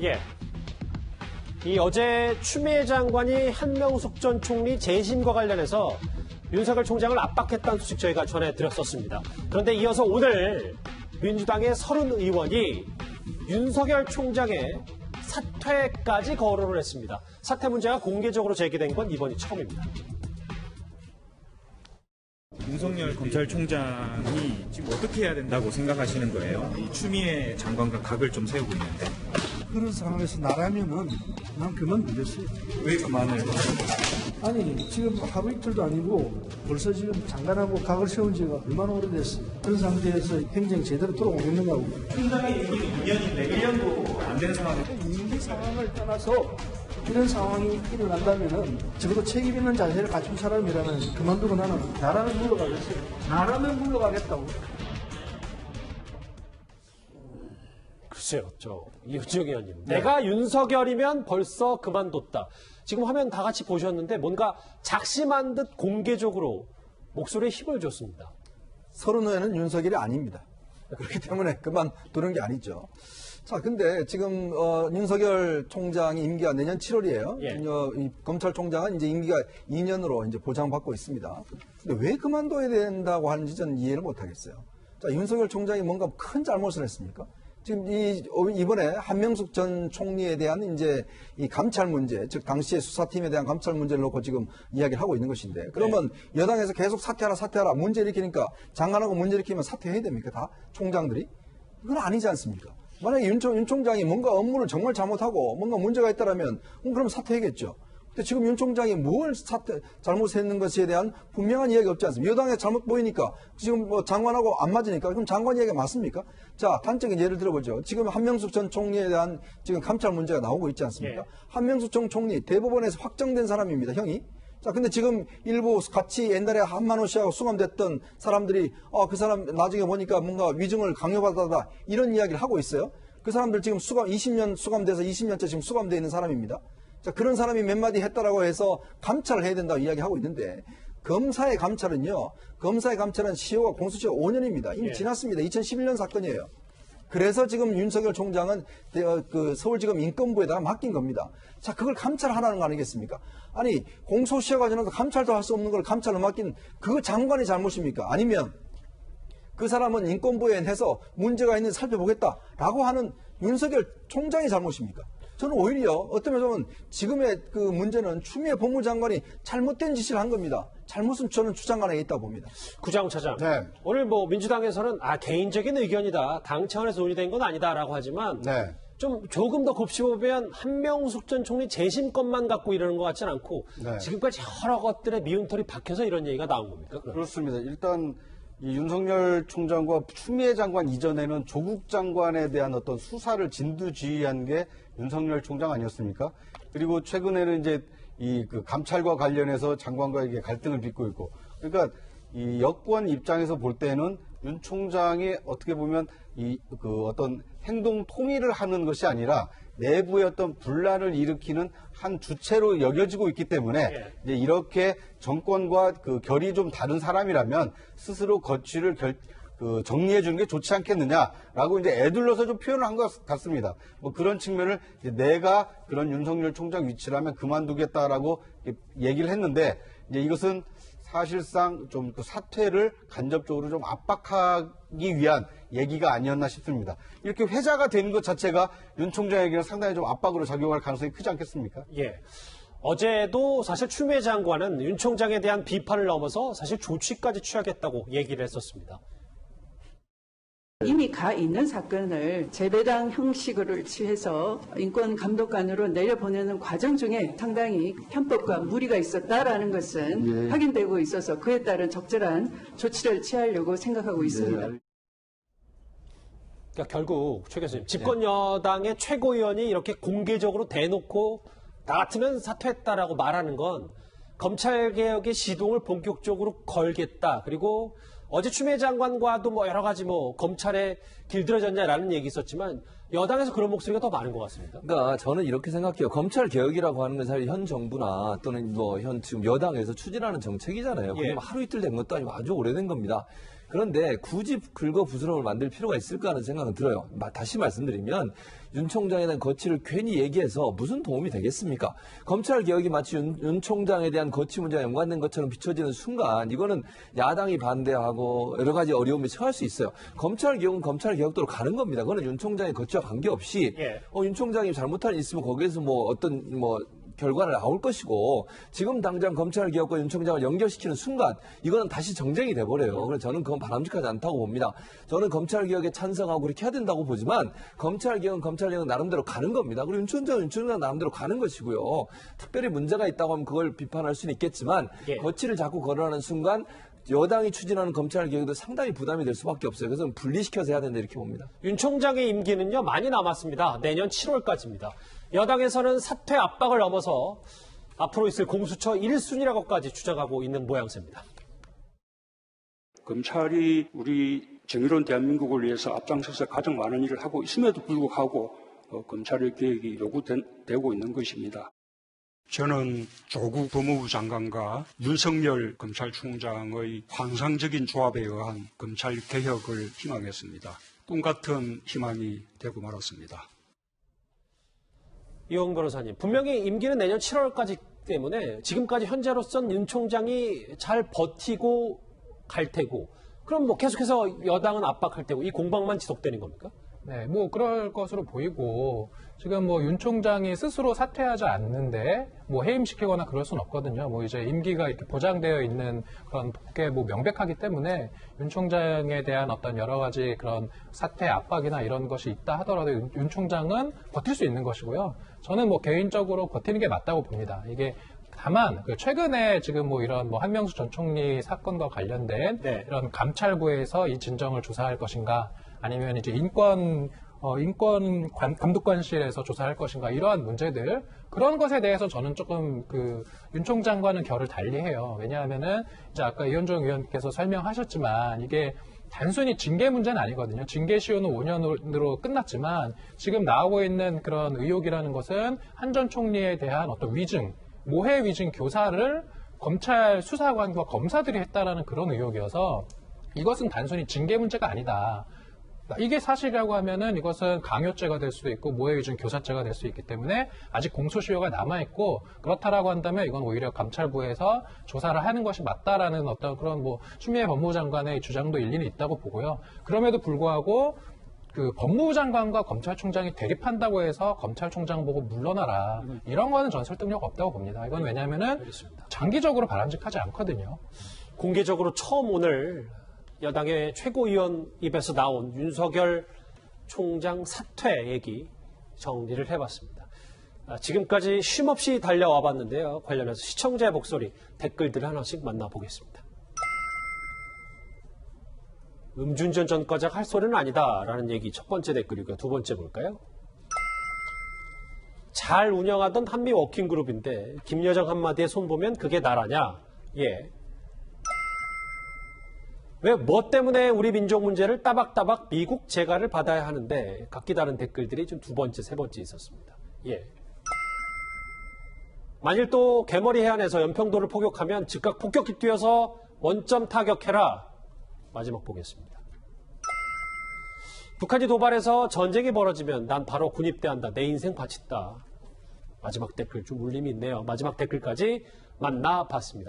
예. 이 어제 추미애 장관이 한명숙 전 총리 재심과 관련해서 윤석열 총장을 압박했다는 소식 저희가 전해드렸었습니다. 그런데 이어서 오늘 민주당의 서른 의원이 윤석열 총장의 사퇴까지 거론을 했습니다. 사퇴 문제가 공개적으로 제기된 건 이번이 처음입니다. 윤석열 검찰총장이 지금 어떻게 해야 된다고 생각하시는 거예요? 이 추미애 장관과 각을 좀 세우고 있는데 그런 상황에서 나라면은 난 그만두겠어요. 왜 그만을? 아니 지금 하루 이틀도 아니고 벌써 지금 장관하고 각을 세운 지가 얼마나 오래됐어요. 그런 상태에서 행정 제대로 돌아오겠느냐고. 총장의 임기는 2년인데 1년도 안 되는 상황에 임기 상황을 떠나서 이런 상황이 일어난다면은 적어도 책임 있는 자세를 갖춘 사람이라면 그만두고 나는 나라면 물러가겠어요. 나라면 물러가겠다고. 글쎄요, 저 이우정 의원님. 내가 윤석열이면 벌써 그만뒀다. 지금 화면 다 같이 보셨는데 뭔가 작심한 듯 공개적으로 목소리에 힘을 줬습니다. 서른 의원은 윤석열이 아닙니다. 그렇기 때문에 그만두는 게 아니죠. 자, 근데 지금 어, 윤석열 총장이 임기가 내년 7월이에요. 예. 검찰총장은 이제 임기가 2년으로 이제 보장받고 있습니다. 근데 왜 그만둬야 된다고 하는지 저는 이해를 못하겠어요. 자, 윤석열 총장이 뭔가 큰 잘못을 했습니까? 지금 이 이번에 한명숙 전 총리에 대한 이제 이 감찰 문제, 즉 당시의 수사팀에 대한 감찰 문제를 놓고 지금 이야기를 하고 있는 것인데, 그러면 여당에서 계속 사퇴하라 사퇴하라 문제 일으키니까 장관하고 문제 일으키면 사퇴해야 됩니까? 다 총장들이? 이건 아니지 않습니까? 만약에 윤, 총- 윤 총장이 뭔가 업무를 정말 잘못하고 뭔가 문제가 있다라면 음, 그럼 사퇴해야겠죠. 근데 지금 윤 총장이 뭘 사퇴, 잘못했는 것에 대한 분명한 이야기 없지 않습니까? 여당에 잘못 보이니까 지금 뭐 장관하고 안 맞으니까 그럼 장관 이야기가 맞습니까? 자, 단적인 예를 들어보죠. 지금 한명숙 전 총리에 대한 지금 감찰 문제가 나오고 있지 않습니까? 예. 한명숙 전 총리 대법원에서 확정된 사람입니다, 형이. 자, 근데 지금 일부 같이 옛날에 한만호 씨하고 수감됐던 사람들이, 어, 그 사람 나중에 보니까 뭔가 위증을 강요받았다, 이런 이야기를 하고 있어요. 그 사람들 지금 수감, 20년 수감돼서 20년째 지금 수감되어 있는 사람입니다. 자, 그런 사람이 몇 마디 했다라고 해서 감찰을 해야 된다고 이야기하고 있는데, 검사의 감찰은요, 검사의 감찰은 시효가 공수처 5년입니다. 이미 예. 지났습니다. 2011년 사건이에요. 그래서 지금 윤석열 총장은 대- 어, 그 서울지검 인권부에다가 맡긴 겁니다. 자, 그걸 감찰하라는 거 아니겠습니까? 아니, 공소시효 가 지나도 감찰도 할 수 없는 걸 감찰로 맡긴 그 장관의 잘못입니까? 아니면 그 사람은 인권부에 내서 문제가 있는지 살펴보겠다라고 하는 윤석열 총장의 잘못입니까? 저는 오히려 어떤 면에서는 지금의 그 문제는 추미애 법무장관이 잘못된 짓을 한 겁니다. 잘못은 저는 주장관에 있다고 봅니다. 구자웅 차장. 네. 오늘 뭐 민주당에서는 아 개인적인 의견이다. 당 차원에서 논의된 건 아니다라고 하지만 네. 좀 조금 더 곱씹어보면 한명숙 전 총리 재심 것만 갖고 이러는 것 같지는 않고 네. 지금까지 여러 것들에 미운털이 박혀서 이런 얘기가 나온 겁니까? 그렇습니다. 일단 이 윤석열 총장과 추미애 장관 이전에는 조국 장관에 대한 어떤 수사를 진두지휘한 게 윤석열 총장 아니었습니까? 그리고 최근에는 이제 이 그 감찰과 관련해서 장관과에게 갈등을 빚고 있고 그러니까 이 여권 입장에서 볼 때는 윤 총장이 어떻게 보면 이 그 어떤 행동 통일을 하는 것이 아니라 내부의 어떤 분란을 일으키는 한 주체로 여겨지고 있기 때문에 예. 이제 이렇게 정권과 그 결이 좀 다른 사람이라면 스스로 거취를 결, 그 정리해 주는 게 좋지 않겠느냐라고 이제 애둘러서 좀 표현을 한 것 같습니다. 뭐 그런 측면을 내가 그런 윤석열 총장 위치라면 그만두겠다라고 얘기를 했는데 이제 이것은 사실상 좀 그 사퇴를 간접적으로 좀 압박하기 위한 얘기가 아니었나 싶습니다. 이렇게 회자가 된 것 자체가 윤 총장에게는 상당히 좀 압박으로 작용할 가능성이 크지 않겠습니까? 예. 어제도 사실 추미애 장관은 윤 총장에 대한 비판을 넘어서 사실 조치까지 취하겠다고 얘기를 했었습니다. 이미 가 있는 사건을 재배당 형식을 취해서 인권 감독관으로 내려보내는 과정 중에 상당히 편법과 무리가 있었다라는 것은 확인되고 있어서 그에 따른 적절한 조치를 취하려고 생각하고 있습니다. 그러니까 결국 최 교수님 집권 여당의 최고위원이 이렇게 공개적으로 대놓고 나 같으면 사퇴했다라고 말하는 건 검찰 개혁의 시동을 본격적으로 걸겠다. 그리고 어제 추미애 장관과도 뭐 여러 가지 뭐 검찰에 길들어졌냐라는 얘기 있었지만 여당에서 그런 목소리가 더 많은 것 같습니다. 그러니까 저는 이렇게 생각해요. 검찰 개혁이라고 하는 건 사실 현 정부나 또는 뭐 현 지금 여당에서 추진하는 정책이잖아요. 예. 그게 하루 이틀 된 것도 아니고 아주 오래된 겁니다. 그런데 굳이 긁어 부스럼을 만들 필요가 있을까 하는 생각은 들어요. 마- 다시 말씀드리면 윤 총장에 대한 거취를 괜히 얘기해서 무슨 도움이 되겠습니까? 검찰 개혁이 마치 윤, 윤 총장에 대한 거취 문제와 연관된 것처럼 비춰지는 순간 이거는 야당이 반대하고 여러 가지 어려움에 처할 수 있어요. 검찰 개혁은 검찰 개혁도로 가는 겁니다. 그거는 윤 총장의 거취와 관계없이 예. 어, 윤 총장이 잘못한 일 있으면 거기에서 뭐 어떤 뭐 결과를 나올 것이고 지금 당장 검찰 개혁과 윤 총장을 연결시키는 순간 이거는 다시 정쟁이 돼버려요. 그래서 저는 그건 바람직하지 않다고 봅니다. 저는 검찰 개혁에 찬성하고 그렇게 해야 된다고 보지만 검찰 개혁은 검찰 개혁은 나름대로 가는 겁니다. 그리고 윤 총장은 윤 총장 나름대로 가는 것이고요. 특별히 문제가 있다고 하면 그걸 비판할 수는 있겠지만 예. 거취를 자꾸 거론하는 순간 여당이 추진하는 검찰 개혁도 상당히 부담이 될 수밖에 없어요. 그래서 분리시켜서 해야 된다 이렇게 봅니다. 윤 총장의 임기는요 많이 남았습니다. 내년 7월까지입니다. 여당에서는 사퇴 압박을 넘어서 앞으로 있을 공수처 1순위라고까지 주장하고 있는 모양새입니다. 검찰이 우리 정의로운 대한민국을 위해서 앞장서서 가장 많은 일을 하고 있음에도 불구하고 어, 검찰의 개혁이 요구되고 있는 것입니다. 저는 조국 법무부 장관과 윤석열 검찰총장의 환상적인 조합에 의한 검찰 개혁을 희망했습니다. 꿈 같은 희망이 되고 말았습니다. 이용 변호사님, 분명히 임기는 내년 7월까지 때문에 지금까지 현재로선 윤 총장이 잘 버티고 갈 테고, 그럼 뭐 계속해서 여당은 압박할 테고 이 공방만 지속되는 겁니까? 네, 뭐 그럴 것으로 보이고 지금 뭐 윤 총장이 스스로 사퇴하지 않는데 뭐 해임시키거나 그럴 수는 없거든요. 뭐 이제 임기가 이렇게 보장되어 있는 그런 게 뭐 명백하기 때문에 윤 총장에 대한 어떤 여러 가지 그런 사퇴 압박이나 이런 것이 있다 하더라도 윤, 윤 총장은 버틸 수 있는 것이고요. 저는 뭐 개인적으로 버티는 게 맞다고 봅니다. 이게 다만 그 최근에 지금 뭐 이런 뭐 한명수 전 총리 사건과 관련된 네. 이런 감찰부에서 이 진정을 조사할 것인가 아니면 이제 인권 어, 인권 관- 감독관실에서 조사할 것인가 이러한 문제들 그런 것에 대해서 저는 조금 그 윤 총장과는 결을 달리해요. 왜냐하면은 이제 아까 이현종 의원께서 설명하셨지만 이게 단순히 징계 문제는 아니거든요. 징계 시효는 5년으로 끝났지만 지금 나오고 있는 그런 의혹이라는 것은 한 전 총리에 대한 어떤 위증, 모해 위증 교사를 검찰 수사관과 검사들이 했다라는 그런 의혹이어서 이것은 단순히 징계 문제가 아니다. 이게 사실이라고 하면은 이것은 강요죄가 될 수도 있고 모해 위증 교사죄가 될 수 있기 때문에 아직 공소시효가 남아 있고 그렇다라고 한다면 이건 오히려 감찰부에서 조사를 하는 것이 맞다라는 어떤 그런 뭐 추미애 법무부 장관의 주장도 일리는 있다고 보고요. 그럼에도 불구하고 그 법무부 장관과 검찰총장이 대립한다고 해서 검찰총장 보고 물러나라 이런 거는 전 설득력 없다고 봅니다. 이건 왜냐하면은 장기적으로 바람직하지 않거든요. 공개적으로 처음 오늘 여당의 최고위원 입에서 나온 윤석열 총장 사퇴 얘기 정리를 해봤습니다. 아, 지금까지 쉼없이 달려와 봤는데요. 관련해서 시청자의 목소리 댓글들 하나씩 만나보겠습니다. 음주운전 전과자 할 소리는 아니다라는 얘기 첫 번째 댓글이고요. 두 번째 볼까요? 잘 운영하던 한미 워킹그룹인데 김여정 한마디에 손보면 그게 나라냐? 예. 왜 뭐 때문에 우리 민족 문제를 따박따박 미국 재가를 받아야 하는데 각기 다른 댓글들이 좀 두 번째, 세 번째 있었습니다. 예. 만일 또 개머리 해안에서 연평도를 포격하면 즉각 폭격기 뛰어서 원점 타격해라. 마지막 보겠습니다. 북한이 도발해서 전쟁이 벌어지면 난 바로 군입대한다. 내 인생 바친다. 마지막 댓글 좀 울림이 있네요. 마지막 댓글까지 만나봤습니다.